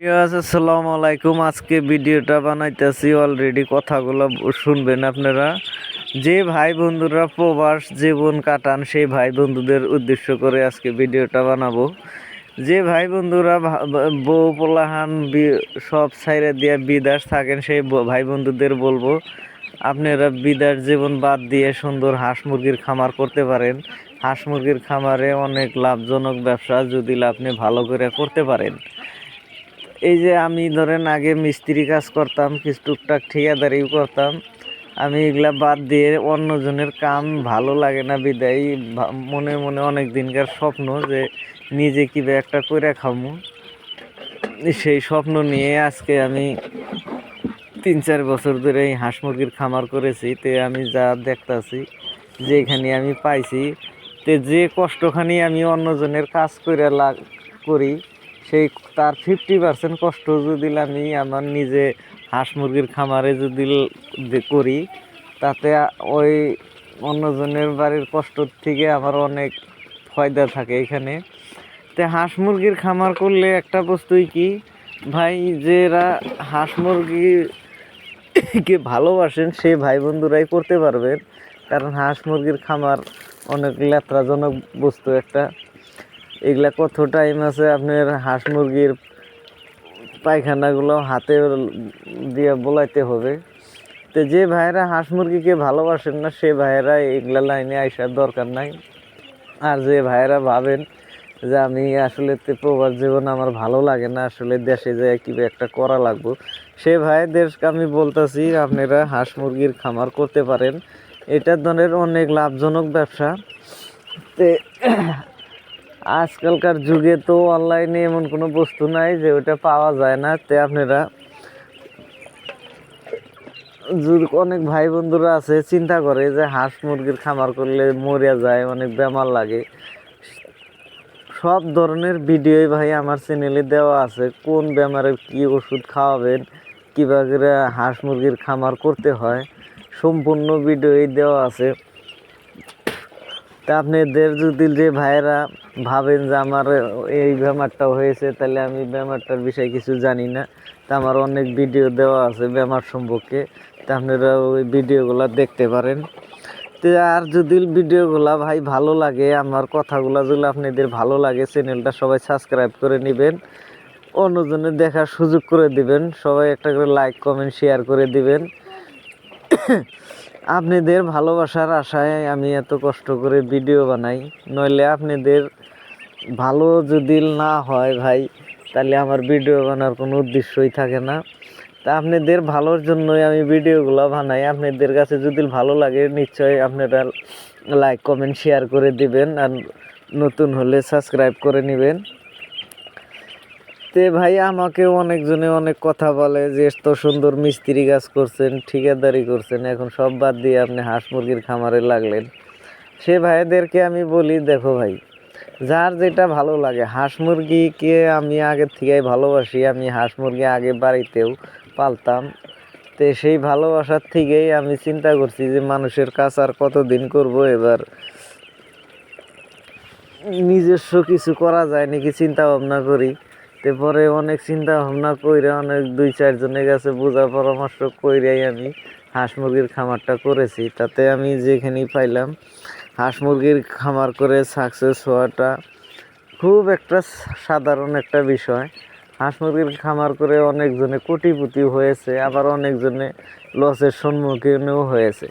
আসসালামু আলাইকুম আজকে ভিডিওটা বানাইতেছি অলরেডি কথাগুলো শুনবেন আপনারা। যে ভাই বন্ধুরা প্রবাস জীবন কাটান, সেই ভাই বন্ধুদের উদ্দেশ্য করে আজকে ভিডিওটা বানাবো। যে ভাই বন্ধুরা বউ পোলাহান সব সাইরে দিয়ে বিদেশ থাকেন, সেই ভাই বন্ধুদের বলব, আপনারা বিদেশ জীবন বাদ দিয়ে সুন্দর হাঁস মুরগির খামার করতে পারেন। হাঁস মুরগির খামারে অনেক লাভজনক ব্যবসা, যদি আপনি ভালো করে করতে পারেন। এই যে আমি ধরেন আগে মিস্ত্রি কাজ করতাম, কিছু টুকটাক ঠিকাদারিও করতাম। আমি এগুলা বাদ দিয়ে অন্যজনের কাম ভালো লাগে না বিদায়। মনে মনে অনেক দিনকার স্বপ্ন যে নিজে কীভাবে একটা করে খামু। সেই স্বপ্ন নিয়ে আজকে আমি তিন চার বছর ধরে এই হাঁস মুরগির খামার করেছি। তে আমি যা দেখতাছি যে এখানে আমি পাইছি, তে যে কষ্টখানি আমি অন্যজনের কাজ করে লাগ, করি সেই তার ফিফটি পার্সেন্ট কষ্ট যদি আমি আমার নিজে হাঁস মুরগির খামারে যদি করি, তাতে ওই অন্যজনের বাড়ির কষ্ট থেকে আমার অনেক ফয়দা থাকে এখানে। তে হাঁস মুরগির খামার করলে একটা বস্তুই কি, ভাই যেরা হাঁস মুরগিকে ভালোবাসেন সেই ভাই বন্ধুরাই করতে পারবেন। কারণ হাঁস মুরগির খামার অনেক লেত্রাজনক বস্তু একটা। এগুলা কত টাইম আছে আপনার হাঁস মুরগির পায়খানাগুলো হাতে দিয়ে বোলাইতে হবে। তো যে ভাইয়েরা হাঁস মুরগিকে ভালোবাসেন না, সে ভাইয়েরা এগুলা লাইনে আসার দরকার নাই। আর যে ভাইয়েরা ভাবেন যে আমি আসলে তে প্রবাস জীবন আমার ভালো লাগে না, আসলে দেশে যায় কি একটা করা লাগবো, সে ভাইদেরকে আমি বলতেছি আপনারা হাঁস মুরগির খামার করতে পারেন। এটা ধরেন অনেক লাভজনক ব্যবসা। তে আজকালকার যুগে তো অনলাইনে এমন কোনো বস্তু নাই যে ওটা পাওয়া যায় না। তে আপনারা অনেক ভাই বন্ধুরা আছে, চিন্তা করে যে হাঁস মুরগির খামার করলে মরিয়া যায়, অনেক বেমার লাগে। সব ধরনের ভিডিওই ভাই আমার চ্যানেলে দেওয়া আছে, কোন বেমারে কি ওষুধ খাওয়াবেন, কীভাবে হাঁস মুরগির খামার করতে হয়, সম্পূর্ণ ভিডিওই দেওয়া আছে। তা আপনাদের যদি যে ভাইয়েরা ভাবেন যে আমার এই বেমারটা হয়েছে, তাহলে আমি বেমারটার বিষয়ে কিছু জানি না। তা আমার অনেক ভিডিও দেওয়া আছে বেমার সম্পর্কে। তা আপনারা ওই ভিডিওগুলো দেখতে পারেন। তো আর যদি ভিডিওগুলা ভাই ভালো লাগে, আমার কথাগুলো যদি আপনাদের ভালো লাগে চ্যানেলটা সবাই সাবস্ক্রাইব করে নেবেন। অন্যজনে দেখার সুযোগ করে দিবেন। সবাই একটা করে লাইক কমেন্ট শেয়ার করে দিবেন। আপনাদের ভালোবাসার আশায় আমি এত কষ্ট করে ভিডিও বানাই। নইলে আপনাদের ভালো যদি না হয় ভাই, তাহলে আমার ভিডিও বানার কোনো উদ্দেশ্যই থাকে না। তা আপনাদের ভালোর জন্যই আমি ভিডিওগুলো বানাই। আপনাদের কাছে যদি ভালো লাগে, নিশ্চয়ই আপনারা লাইক, কমেন্ট শেয়ার করে দিবেন। আর নতুন হলে সাবস্ক্রাইব করে নেবেন। তে ভাই আমাকে অনেকজনে অনেক কথা বলে যে, এত সুন্দর মিস্ত্রি কাজ করছেন, ঠিকাদারি করছেন, এখন সব বাদ দিয়ে আপনি হাঁস মুরগির খামারে লাগলেন। সে ভাইদেরকে আমি বলি, দেখো ভাই, যার যেটা ভালো লাগে, হাঁস মুরগিকে আমি আগের থেকেই ভালোবাসি, আমি হাঁস মুরগি আগে বাড়িতেও পালতাম। তো সেই ভালোবাসার থেকেই আমি চিন্তা করছি যে, মানুষের কাজ আর কতদিন করব এবার? নিজস্ব কিছু করা যায় নাকি চিন্তা ভাবনা করি। তারপরে অনেক চিন্তা ভাবনা কইরা অনেক দুই চারজনের কাছে বোঝা পরামর্শ কইরাই আমি হাঁস মুরগির খামারটা করেছি। তাতে আমি যেখানেই পাইলাম, হাঁস মুরগির খামার করে সাকসেস হওয়াটা খুব একটা সাধারণ একটা বিষয়। হাঁস মুরগির খামার করে অনেকজনে কোটিপতি হয়েছে, আবার অনেকজনে লসের সম্মুখীনও হয়েছে।